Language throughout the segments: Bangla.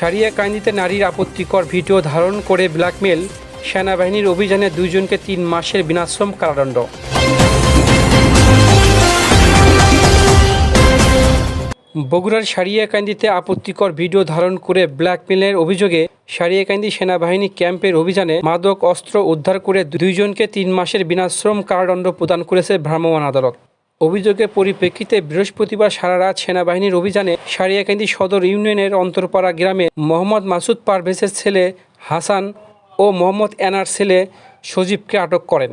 সারিয়াকান্দিতে নারীর আপত্তিকর ভিডিও ধারণ করে ব্ল্যাকমেল সেনাবাহিনীর অভিযানে দুইজনকে তিন মাসের বিনাশ্রম কারাদণ্ড। বগুড়ার সারিয়াকান্দিতে আপত্তিকর ভিডিও ধারণ করে ব্ল্যাকমেলের অভিযোগে সারিয়াকান্দি সেনাবাহিনী ক্যাম্পের অভিযানে মাদক, অস্ত্র উদ্ধার করে দুইজনকে তিন মাসের বিনাশ্রম কারাদণ্ড প্রদান করেছে ভ্রাম্যমাণ আদালত। অভিযোগের পরিপ্রেক্ষিতে বৃহস্পতিবার সারা রাত সেনাবাহিনীর অভিযানে সারিয়াকান্দি সদর ইউনিয়নের অন্তরপাড়া গ্রামে মোহাম্মদ মাসুদ পারভেজের ছেলে হাসান ও মোহাম্মদ এনার ছেলে সজীবকে আটক করেন।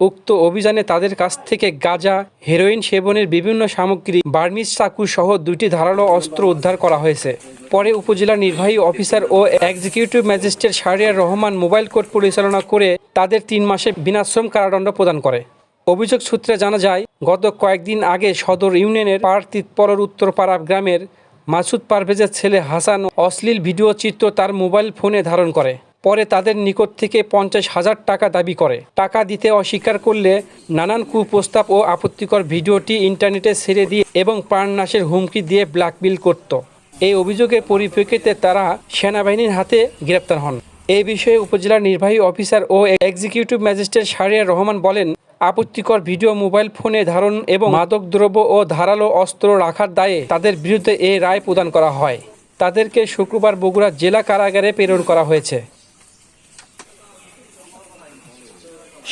উক্ত অভিযানে তাদের কাছ থেকে গাঁজা, হেরোইন সেবনের বিভিন্ন সামগ্রী, বার্মিজ চাকু সহ দুটি ধারালো অস্ত্র উদ্ধার করা হয়েছে। পরে উপজেলা নির্বাহী অফিসার ও executive magistrate Shahriar Rahman mobile court পরিচালনা করে তাদের তিন মাসে বিনাশ্রম কারাদণ্ড প্রদান করে। অভিযোগ সূত্রে জানা যায়, গত কয়েকদিন আগে সদর ইউনিয়নের পার তিতপরের উত্তরপাড়া গ্রামের মাসুদ পারভেজের ছেলে হাসান অশ্লীল ভিডিও চিত্র তার মোবাইল ফোনে ধারণ করে। পরে তাদের নিকট থেকে পঞ্চাশ হাজার টাকা দাবি করে। টাকা দিতে অস্বীকার করলে নানান কুপ্রস্তাব ও আপত্তিকর ভিডিওটি ইন্টারনেটে ছেড়ে দিয়ে এবং প্রাণনাশের হুমকি দিয়ে ব্ল্যাকমেল করত। এই অভিযোগের পরিপ্রেক্ষিতে তারা সেনাবাহিনীর হাতে গ্রেপ্তার হন। এই বিষয়ে উপজেলার নির্বাহী অফিসার ও এক্সিকিউটিভ ম্যাজিস্ট্রেট শাহরিয়ার রহমান বলেন আপত্তিকর ভিডিও মোবাইল ফোনে ধারণ এবং মাদকদ্রব্য ও ধারালো অস্ত্র রাখার দায়ে তাদের বিরুদ্ধে এই রায় প্রদান করা হয়। তাদেরকে শুক্রবার বগুড়া জেলা কারাগারে প্রেরণ করা হয়েছে।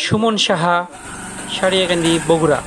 সুমন সাহা সারিয়াকান্দি বগুড়া।